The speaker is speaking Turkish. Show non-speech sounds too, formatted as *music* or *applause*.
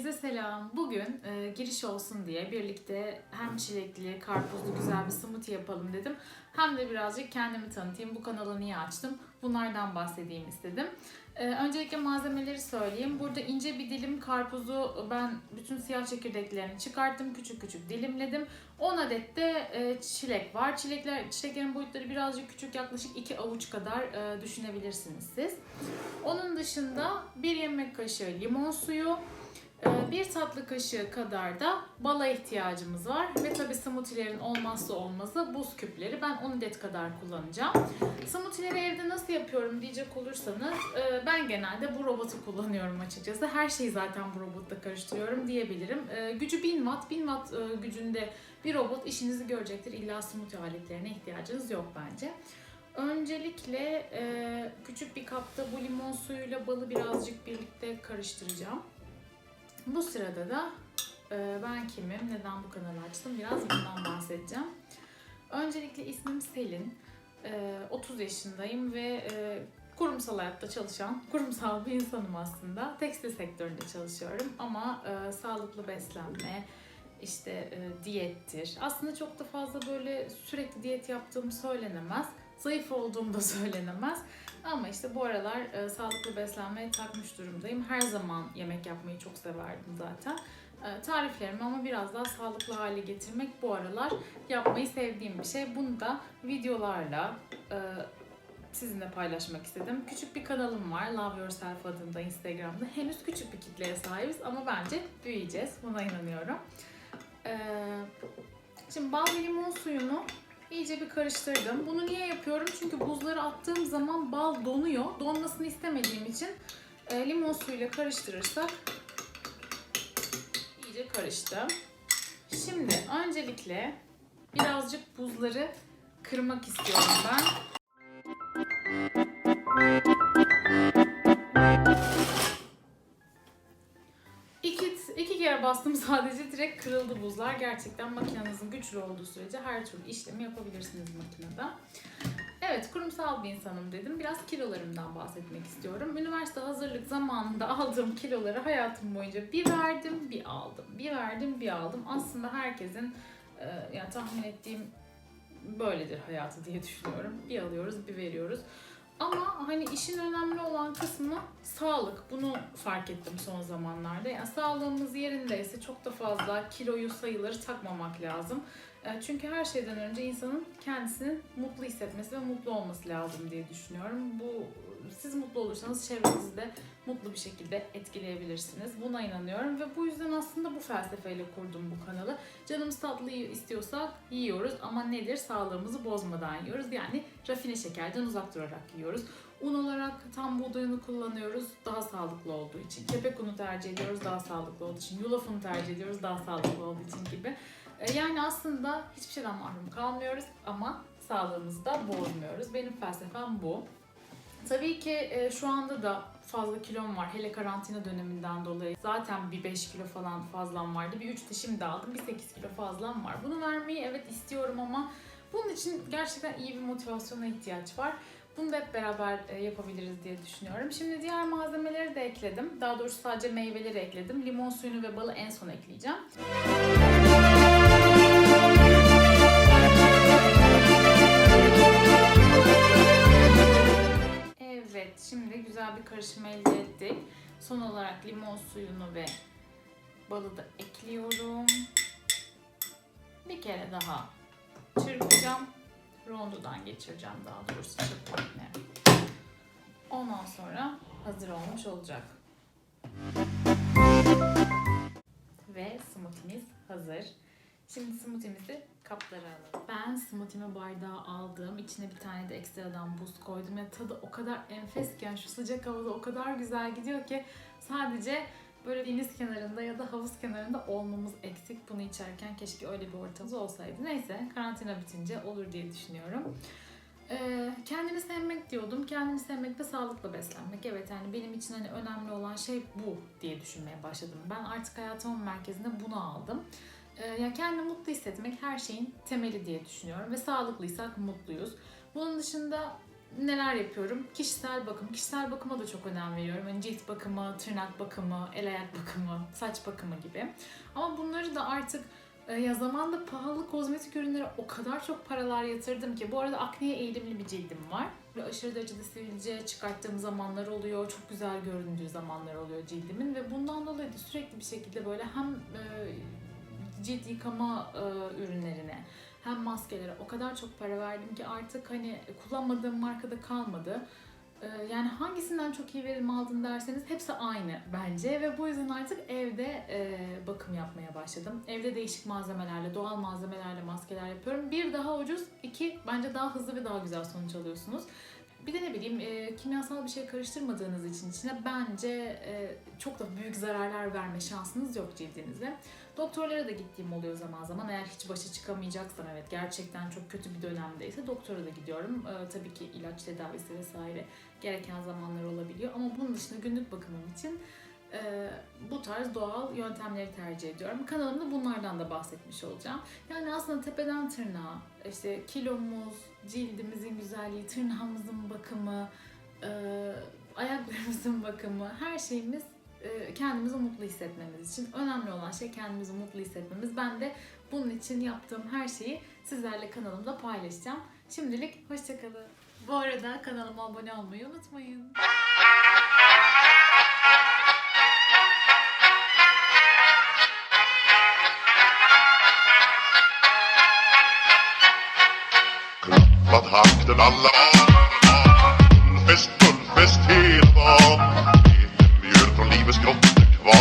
Herkese selam. Bugün e, giriş olsun diye birlikte hem çilekli, karpuzlu güzel bir smoothie yapalım dedim. Hem de birazcık kendimi tanıtayım. Bu kanalı niye açtım? Bunlardan bahsedeyim istedim. E, öncelikle malzemeleri söyleyeyim. Burada ince bir dilim karpuzu ben bütün siyah çekirdeklerini çıkarttım. Küçük küçük dilimledim. 10 adet de e, çilek var. Çilekler, çileklerin boyutları birazcık küçük. Yaklaşık 2 avuç kadar e, düşünebilirsiniz siz. Onun dışında bir yemek kaşığı limon suyu, bir tatlı kaşığı kadar da bala ihtiyacımız var. Ve tabi smoothie'lerin olmazsa olmazı buz küpleri. Ben 10 adet kadar kullanacağım. Smoothie'leri evde nasıl yapıyorum diyecek olursanız e, ben genelde bu robotu kullanıyorum açıkçası. Her şeyi zaten bu robotla karıştırıyorum diyebilirim. E, Gücü 1000 watt. 1000 watt e, gücünde bir robot işinizi görecektir. İlla smoothie aletlerine ihtiyacınız yok bence. Öncelikle küçük bir kapta bu limon suyuyla balı birazcık birlikte karıştıracağım. Bu sırada da e, ben kimim, neden bu kanalı açtım biraz bundan bahsedeceğim. Öncelikle ismim Selin. E, 30 yaşındayım ve e, kurumsal hayatta çalışan, *laughs* kurumsal bir insanım aslında. Tekstil sektöründe çalışıyorum ama e, sağlıklı beslenme, işte e, diyettir. Aslında çok da fazla böyle sürekli diyet yaptığım söylenemez. Zayıf olduğum da *laughs* söylenemez. Ama işte bu aralar e, sağlıklı beslenmeye takmış durumdayım. Her zaman yemek yapmayı çok severdim zaten. E, tariflerimi ama biraz daha sağlıklı hale getirmek bu aralar yapmayı sevdiğim bir şey. Bunu da videolarla e, sizinle paylaşmak istedim. Küçük bir kanalım var. Love Yourself adında Instagram'da. Henüz küçük bir kitleye sahibiz ama bence büyüyeceğiz. Buna inanıyorum. E, şimdi bal limon suyunu İyice bir karıştırdım. Bunu niye yapıyorum? Çünkü buzları attığım zaman bal donuyor. Donmasını istemediğim için e, limon suyuyla karıştırırsak iyice karıştı. Şimdi öncelikle birazcık buzları kırmak istiyorum ben. Bastım *laughs* sadece direkt kırıldı buzlar. Gerçekten makinenizin güçlü olduğu sürece her türlü işlemi yapabilirsiniz makinede. Evet kurumsal bir insanım dedim. Biraz kilolarımdan bahsetmek istiyorum. Üniversite hazırlık zamanında aldığım kiloları hayatım boyunca bir verdim bir aldım. Bir verdim bir aldım. Aslında herkesin e, yani tahmin ettiğim böyledir hayatı diye düşünüyorum. Bir alıyoruz bir veriyoruz. Ama hani işin önemli olan kısmı sağlık. Bunu fark ettim son zamanlarda. Yani sağlığımız yerindeyse çok da fazla kiloyu sayıları takmamak lazım. E, Çünkü her şeyden önce insanın kendisini mutlu hissetmesi ve mutlu olması lazım diye düşünüyorum. Bu siz mutlu olursanız çevrenizi de mutlu bir şekilde etkileyebilirsiniz. Buna inanıyorum ve bu yüzden aslında bu felsefeyle kurdum bu kanalı. Canımız tatlıyı istiyorsak yiyoruz ama nedir? Sağlığımızı bozmadan yiyoruz. Yani rafine şekerden uzak durarak yiyoruz. Un olarak tam buğdayını kullanıyoruz daha sağlıklı olduğu için. Kepek unu tercih ediyoruz daha sağlıklı olduğu için. Yulaf unu tercih ediyoruz daha sağlıklı olduğu için gibi. E, Yani aslında hiçbir şeyden mahrum kalmıyoruz ama sağlığımızı da bozmuyoruz. Benim felsefem bu. Tabii ki e, şu anda da fazla kilom var. Hele karantina döneminden dolayı. Zaten bir 5 kilo falan fazlam vardı. Bir 3 de şimdi aldım. Bir 8 kilo fazlam var. Bunu vermeyi evet istiyorum ama bunun için gerçekten iyi bir motivasyona ihtiyaç var. Bunu da hep beraber e, yapabiliriz diye düşünüyorum. Şimdi diğer malzemeleri de ekledim. Daha doğrusu sadece meyveleri ekledim. Limon suyunu ve balı en son ekleyeceğim. Evet, Son olarak limon suyunu ve balı da ekliyorum. Bir kere daha çırpacağım. Rondodan geçireceğim daha doğrusu çırpmakla. Ondan sonra hazır olmuş olacak. Ve smoothie'miz hazır. Şimdi smoothie'mizi kaplara alalım. Ben smoothie'mi bardağa aldım. İçine bir tane de ekstradan buz koydum. Ya tadı o kadar enfesken şu sıcak havada o kadar güzel gidiyor ki sadece böyle deniz kenarında ya da havuz kenarında olmamız eksik. Bunu içerken keşke öyle bir ortamımız olsaydı. Neyse karantina bitince olur diye düşünüyorum. Ee, kendini sevmek diyordum. Kendini sevmek ve sağlıklı beslenmek. Evet yani benim için hani önemli olan şey bu diye düşünmeye başladım. Ben artık hayatımın merkezine bunu aldım. Ee, yani kendini mutlu hissetmek her şeyin temeli diye düşünüyorum ve sağlıklıysak mutluyuz. Bunun dışında neler yapıyorum? Kişisel bakım. Kişisel bakıma da çok önem veriyorum. Hani cilt bakımı, tırnak bakımı, el ayak bakımı, saç bakımı gibi. Ama bunları da artık e, ya zamanda pahalı kozmetik ürünlere o kadar çok paralar yatırdım ki. Bu arada akneye eğilimli bir cildim var. Böyle aşırı derecede sivilce çıkarttığım zamanlar oluyor. Çok güzel göründüğü zamanlar oluyor cildimin. Ve bundan dolayı da sürekli bir şekilde böyle hem e, cilt yıkama e, ürünlerine hem maskelere o kadar çok para verdim ki artık hani kullanmadığım markada kalmadı. Ee, Yani hangisinden çok iyi verim aldın derseniz hepsi aynı bence ve bu yüzden artık evde e, bakım yapmaya başladım. Evde değişik malzemelerle, doğal malzemelerle maskeler yapıyorum. Bir daha ucuz, iki bence daha hızlı ve daha güzel sonuç alıyorsunuz. Bir de ne bileyim e, kimyasal bir şey karıştırmadığınız için içine bence e, çok da büyük zararlar verme şansınız yok cildinize. Doktorlara da gittiğim oluyor zaman zaman. Eğer hiç başa çıkamayacaksam evet gerçekten çok kötü bir dönemdeyse doktora da gidiyorum. Ee, tabii ki ilaç tedavisi vesaire gereken zamanlar olabiliyor. Ama bunun dışında günlük bakımım için e, bu tarz doğal yöntemleri tercih ediyorum. Kanalımda bunlardan da bahsetmiş olacağım. Yani aslında tepeden tırnağa işte kilomuz, cildimizin güzelliği, tırnağımızın bakımı, e, ayaklarımızın bakımı her şeyimiz e, kendimizi mutlu hissetmemiz için. Önemli olan şey kendimizi mutlu hissetmemiz. Ben de bunun için yaptığım her şeyi sizlerle kanalımda paylaşacağım. Şimdilik hoşçakalın. Bu arada kanalıma abone olmayı unutmayın. man hakte lalla. Fest, fullfest hele dagen. Etemjøl fra livets grotte kvar.